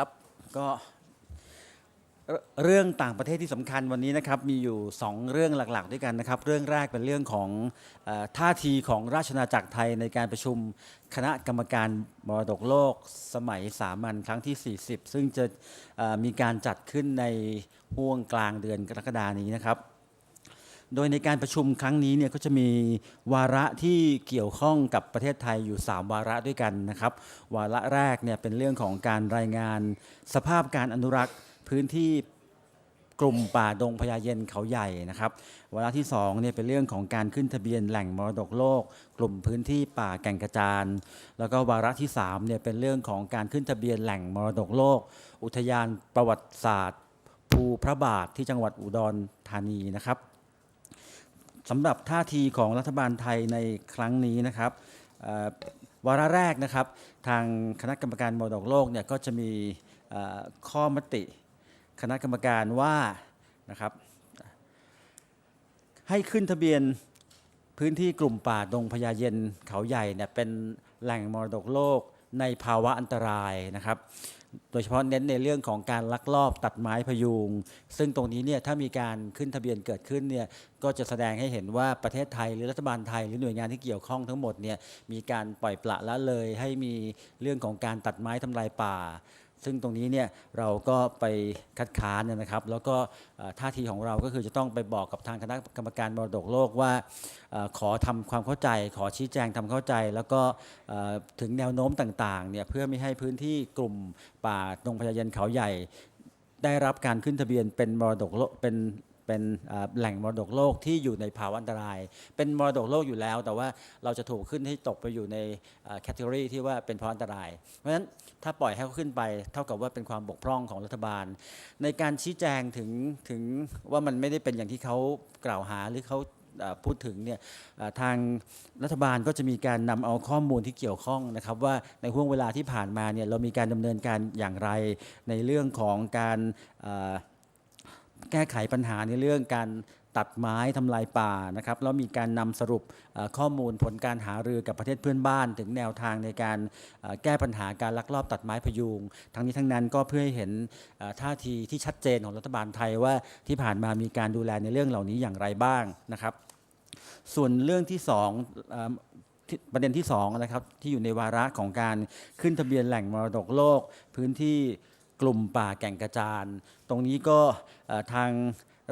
ครับก็เรื่องต่างประเทศที่สำคัญวันนี้นะครับมีอยู่ 2 เรื่องหลักๆ ด้วยกันนะครับ เรื่องแรกเป็นเรื่องของอท่าทีของราชอาจักรไทยในการประชุมคณะกรรมการมรดกโลกสมัยสามัญครั้งที่ 40 ซึ่งจะมีการจัดขึ้นในห่วงกลางเดือนกรกฎานี้นะครับ โดยในการประชุมครั้งนี้เนี่ยก็จะมีวาระที่เกี่ยวข้องกับประเทศไทยอยู่ 3 วาระด้วยกันนะครับ วาระแรกเนี่ยเป็นเรื่องของการรายงาน สภาพการอนุรักษ์พื้นที่กลุ่มป่าดงพญาเย็นเขาใหญ่นะครับวาระที่2เนี่ยเป็นเรื่องของการขึ้นทะเบียนแหล่งมรดกโลก กลุ่มพื้นที่ป่าแก่งกระจานแล้วก็วาระที่3เนี่ยเป็นเรื่องของการขึ้นทะเบียนแหล่งมรดกโลก อุทยานประวัติศาสตร์ ภูพระบาทที่จังหวัดอุดรธานีนะครับ สำหรับท่าทีของรัฐบาลไทยในครั้งนี้นะครับวาระแรกนะครับ ทางคณะกรรมการมรดกโลกเนี่ยก็จะมีข้อมติ คณะกรรมการว่านะครับ ให้ขึ้นทะเบียนพื้นที่กลุ่มป่าดงพญาเย็นเขาใหญ่เนี่ยเป็นแหล่งมรดกโลกในภาวะอันตรายนะครับ โดยเฉพาะเน้นในเรื่องของการลักลอบตัดไม้พยุง ซึ่งตรงนี้เนี่ยถ้ามีการขึ้นทะเบียนเกิดขึ้นเนี่ยก็จะแสดงให้เห็นว่าประเทศไทยหรือรัฐบาลไทยหรือหน่วยงานที่เกี่ยวข้องทั้งหมดเนี่ยมีการปล่อยปละละเลยให้มีเรื่องของการตัดไม้ทำลายป่า ซึ่งตรงนี้เนี่ยเราก็ไปคัดค้านนะครับ แล้วก็ท่าทีของเราก็คือจะต้องไปบอกกับทางคณะกรรมการมรดกโลกว่าขอทำความเข้าใจ ขอชี้แจงทำเข้าใจ แล้วก็ถึงแนวโน้มต่างๆเนี่ยเพื่อไม่ให้พื้นที่กลุ่มป่าตรงพญาเย็นเขาใหญ่ ได้รับการขึ้นทะเบียนเป็นมรดกโลกเป็น เป็นแหล่งมรดกโลกที่อยู่ในภาวะอันตราย เป็นมรดกโลกอยู่แล้ว แต่ว่าเราจะถูกขึ้นให้ตกไปอยู่ในแคตตา o r y ที่ว่าเป็นภาวะอันตราย เพราะฉะนั้นถ้าปล่อยให้เขาขึ้นไป เท่ากับว่าเป็นความบกพร่องของรัฐบาล ในการชี้แจงถึงถึงว่ามันไม่ได้เป็นอย่างที่เขากล่าวหาหรือเขาพูดถึงเนี่ยทางรัฐบาลก็จะมีการนำเอาข้อมูลที่เกี่ยวข้องนะครับว่าในห่วงเวลาที่ผ่านมาเนี่ยเรามีการดำเนินการอย่างไรในเรื่องของการ แก้ไขปัญหาในเรื่องการตัดไม้ทำลายป่านะครับแล้วมีการนำสรุปข้อมูลผลการหารือกับประเทศเพื่อนบ้าน ถึงแนวทางในการแก้ปัญหาการลักลอบตัดไม้พยุง ทั้งนี้ทั้งนั้นก็เพื่อให้เห็นท่าทีที่ชัดเจนของรัฐบาลไทยว่าที่ผ่านมามีการดูแลในเรื่องเหล่านี้อย่างไรบ้างนะครับ ส่วนเรื่องที่สองประเด็นที่สองนะครับที่อยู่ในวาระของการขึ้นทะเบียนแหล่งมรดกโลก พื้นที่ กลุ่มป่าแก่งกระจาน ตรงนี้ก็ทาง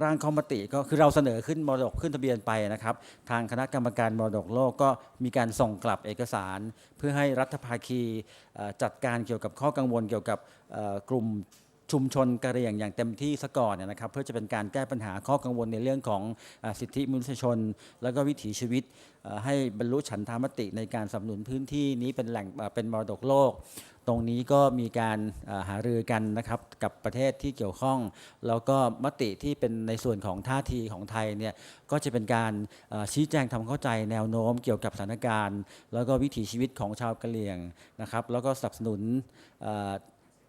ร่างข้อมติก็คือเราเสนอขึ้นมรดกขึ้นทะเบียนไปนะครับ ทางคณะกรรมการมรดกโลกก็มีการส่งกลับเอกสาร เพื่อให้รัฐภาคีจัดการเกี่ยวกับข้อกังวลเกี่ยวกับกลุ่มชุมชนกะเหรี่ยงอย่างเต็มที่ซะก่อนเนี่ยนะครับ เพื่อจะเป็นการแก้ปัญหาข้อกังวลในเรื่องของอสิทธิมนุษยชน แล้วก็วิถีชีวิตให้บรรลุฉันทามติในการสนับสนุนพื้นที่นี้เป็นแหล่งเป็นมรดกโลก ตรงนี้ก็มีการหารือกันนะครับกับประเทศที่เกี่ยวข้อง แล้วก็มติที่เป็นในส่วนของท่าทีของไทยเนี่ยก็จะเป็นการชี้แจงทำเข้าใจแนวโน้มเกี่ยวกับสถานการณ์ แล้วก็วิถีชีวิตของชาวกะเหรี่ยงนะครับแล้วก็สนับสนุน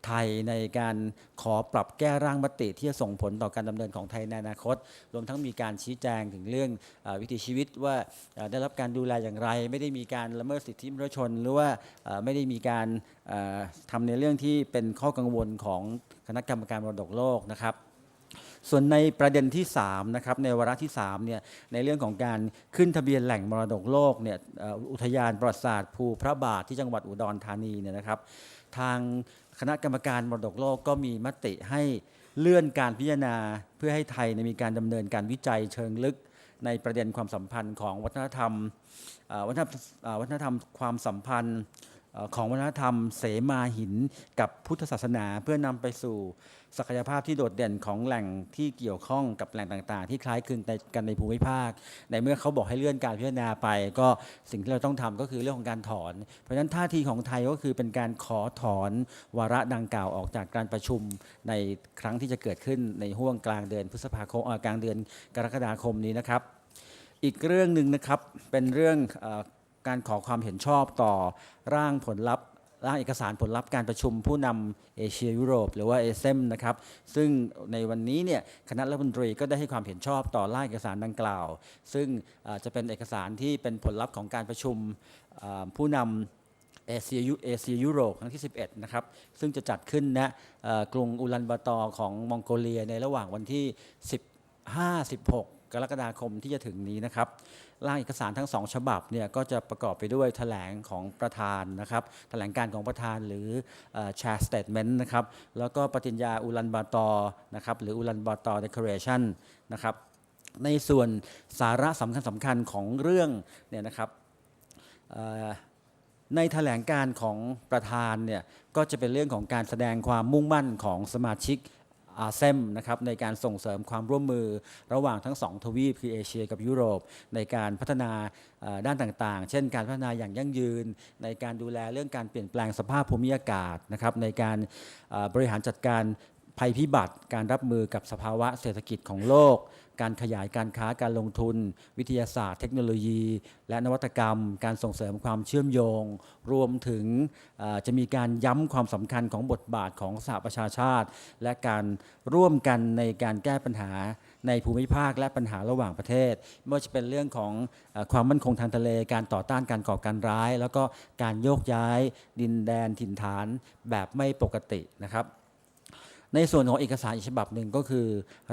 ไทยในการขอปรับแก้ร่างมติที่จะส่งผลต่อการดำเนินของไทยในอนาคต รวมทั้งมีการชี้แจงถึงเรื่องอวิถีชีวิตว่าได้รับการดูแลอย่างไร ไม่ได้มีการละเมิดสิทธิมนุษยชน หรือว่าไม่ได้มีการเอ่อทำในเรื่องที่เป็นข้อกังวลของคณะกรรมการมรดกโลกนะครับส่วนในประเด็นที่3นะครับในวาระที่3เนี่ยในเรื่องของการขึ้นทะเบียนแหล่งมรดกโลกเนี่ยอุทยานประวัติศาสตร์ภูพระบาทที่จังหวัดอุดรธานีเนี่ยนะครับ ทาง คณะกรรมการมรดกโลกก็มีมติให้เลื่อนการพิจารณาเพื่อให้ไทยเนี่ยมีการดำเนินการวิจัยเชิงลึกในประเด็นความสัมพันธ์ของวัฒนธรรมวัฒนธรรมความสัมพันธ์ ของวัฒนธรรมเสมาหินกับพุทธศาสนา เพื่อนำไปสู่ศักยภาพที่โดดเด่นของแหล่งที่เกี่ยวข้องกับแหล่งต่างๆ ที่คล้ายคลึงกันในภูมิภาค ในเมื่อเขาบอกให้เลื่อนการพิจารณาไป ก็สิ่งที่เราต้องทำก็คือเรื่องของการถอน เพราะฉะนั้นท่าทีของไทยก็คือเป็นการขอถอนวาระดังกล่าวออกจากการประชุมในครั้งที่จะเกิดขึ้นในห่วงกลางเดือนพฤษภาคมกลางเดือนกรกฎาคมนี้นะครับ อีกเรื่องหนึ่งนะครับเป็นเรื่อง การขอความเห็นชอบต่อร่างผลลัพธ์ร่างเอกสารผลลัพธ์การประชุมผู้นำเอเชียยุโรป หรือว่าเอเซมนะครับซึ่งในวันนี้เนี่ยคณะรัฐมนตรีก็ได้ให้ความเห็นชอบต่อร่างเอกสารดังกล่าว ซึ่งจะเป็นเอกสารที่เป็นผลลัพธ์ของการประชุมผู้นำเอเชียยุเอเชียยุโรปครั้งที่ 11 นะครับ ซึ่งจะจัดขึ้นณกรุงอุลันบาตอร์ของมองโกเลียในระหว่างวันที่ 15-16 กรกฎาคมที่จะถึงนี้นะครับร่างเอกสารทั้งสองฉบับเนี่ยก็จะประกอบไปด้วยแถลงของประธานนะครับแถลงการของประธานหรือแชร์สเตทเมนต์นะครับแล้วก็ปฏิญญาอุลันบาตอร์นะครับหรืออุลันบาตอร์เดคอเรชันนะครับในส่วนสาระสำคัญสำคัญของเรื่องเนี่ยนะครับในแถลงการของประธานเนี่ยก็จะเป็นเรื่องของการแสดงความมุ่งมั่นของสมาชิก อาเซมนะครับในการส่งเสริมความร่วมมือระหว่างทั้งสองทวีปคือเอเชียกับยุโรป ในการพัฒนาด้านต่างๆ เช่น การพัฒนาอย่างยั่งยืน ในการดูแลเรื่องการเปลี่ยนแปลงสภาพภูมิอากาศนะครับในการบริหารจัดการ ภัยพิบัติ การรับมือกับสภาวะเศรษฐกิจของโลก การขยายการค้าการลงทุน วิทยาศาสตร์ เทคโนโลยี และนวัตกรรม การส่งเสริมความเชื่อมโยง รวมถึงจะมีการย้ำความสำคัญของบทบาทของสหประชาชาติ และการร่วมกันในการแก้ปัญหาในภูมิภาคและปัญหาระหว่างประเทศไม่ว่าจะเป็นเรื่องของอความมั่นคงทางทะเล การต่อต้านการก่อการร้าย แล้วก็การโยกย้ายดินแดนถิ่นฐานแบบไม่ปกตินะครับ ในส่วนของเอกสารอีกฉบับหนึ่งก็คือ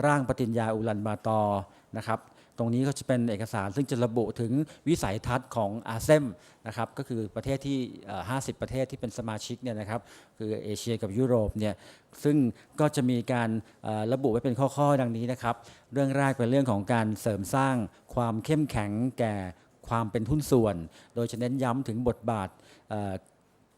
ร่างปฏิญญาอุลันบาตอร์นะครับตรงนี้ก็จะเป็นเอกสารซึ่งจะระบุถึงวิสัยทัศน์ของอาเซมนะครับก็คือประเทศที่ 50 ประเทศที่เป็นสมาชิกเนี่ยนะครับคือเอเชียกับยุโรปเนี่ยซึ่งก็จะมีการระบุไว้เป็นข้อๆ ดังนี้นะครับ เรื่องแรกเป็นเรื่องของการเสริมสร้างความเข้มแข็งแก่ความเป็นหุ้นส่วน โดยจะเน้นย้ำถึงบทบาท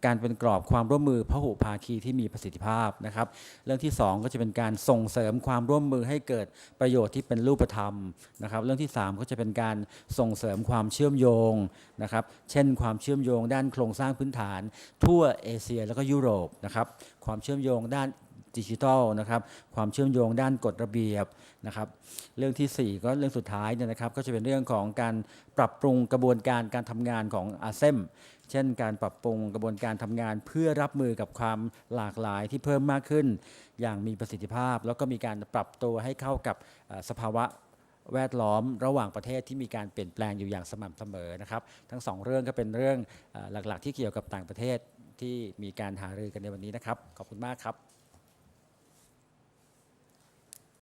การเป็นกรอบความร่วมมือพหุภาคีที่มีประสิทธิภาพนะครับ เรื่องที่ 2 ก็จะเป็นการส่งเสริมความร่วมมือให้เกิดประโยชน์ที่เป็นรูปธรรมนะครับ เรื่องที่ 3 ก็จะเป็นการส่งเสริมความเชื่อมโยงนะครับ เช่น ความเชื่อมโยงด้านโครงสร้างพื้นฐาน ทั่วเอเชียแล้วก็ยุโรปนะครับ ความเชื่อมโยงด้าน ดิจิทัลนะครับความเชื่อมโยงด้านกฎระเบียบนะครับเรื่องทีสี่ 4 ก็เรื่องสุดท้ายเนี่ยนะครับก็จะเป็นเรื่องของการปรับปรุงกระบวนการการทำงานของอาเซมเช่น การปรับปรุงกระบวนการทำงานเพื่อรับมือกับความหลากหลายที่เพิ่มมากขึ้น อย่างมีประสิทธิภาพ แล้วก็มีการปรับตัวให้เข้ากับสภาวะแวดล้อมระหว่างประเทศที่มีการเปลี่ยนแปลงอยู่อย่างสม่ำเสมอนะครับ ทั้งสองเรื่องก็เป็นเรื่องหลักๆ ที่เกี่ยวกับต่างประเทศที่มีการหารือกันในวันนี้นะครับ ขอบคุณมากครับ